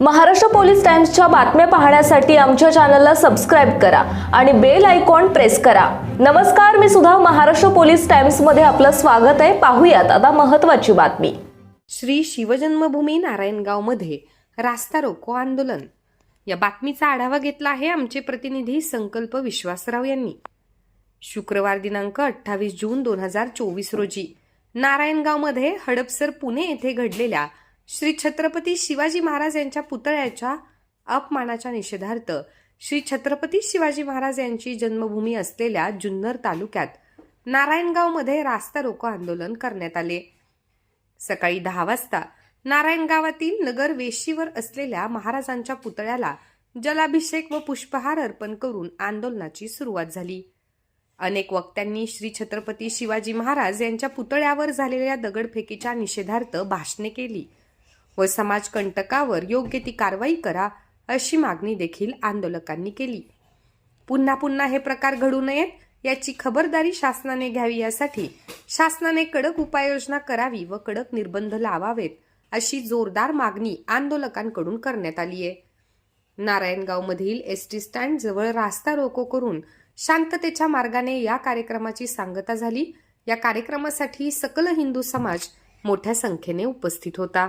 Maharashtra police टाइम्सच्या बातम्या पाहण्यासाठी आमच्या चॅनलला सबस्क्राईब करा आणि बेल आयकॉन प्रेस करा. नमस्कार मी सुद्धा महाराष्ट्र पोलीस टाइम्समध्ये आपलं स्वागत आहे. पाहूयात आता महत्वाची बातमी. श्री शिवजन्मभूमी नारायणगावमध्ये रास्ता रोको आंदोलन. या बातमीचा आढावा घेतला आहे आमचे प्रतिनिधी संकल्प विश्वासराव यांनी. शुक्रवार दिनांक अठ्ठावीस जून दोन हजार चोवीस रोजी नारायणगावमध्ये हडपसर पुणे येथे घडलेल्या श्री छत्रपती शिवाजी महाराज यांच्या पुतळ्याच्या अपमानाच्या निषेधार्थ श्री छत्रपती शिवाजी महाराज यांची जन्मभूमी असलेल्या जुन्नर तालुक्यात नारायणगावमध्ये रास्ता रोको आंदोलन करण्यात आले. सकाळी दहा वाजता नारायणगावातील नगर वेशीवर असलेल्या महाराजांच्या पुतळ्याला जलाभिषेक व पुष्पहार अर्पण करून आंदोलनाची सुरुवात झाली. अनेक वक्त्यांनी श्री छत्रपती शिवाजी महाराज यांच्या पुतळ्यावर झालेल्या दगडफेकीच्या निषेधार्थ भाषणे केली. व समाजकंटकावर योग्य ती कारवाई करा अशी मागणी देखील आंदोलकांनी केली. पुन्हा पुन्हा हे प्रकार घडू नयेत याची खबरदारी शासनाने घ्यावी यासाठी शासनाने कडक उपाययोजना करावी व कडक निर्बंध लावावेत अशी जोरदार मागणी आंदोलकांकडून करण्यात आली आहे. नारायणगावमधील एस टी स्टँड जवळ रास्ता रोको करून शांततेच्या मार्गाने या कार्यक्रमाची सांगता झाली. या कार्यक्रमासाठी सकल हिंदू समाज मोठ्या संख्येने उपस्थित होता.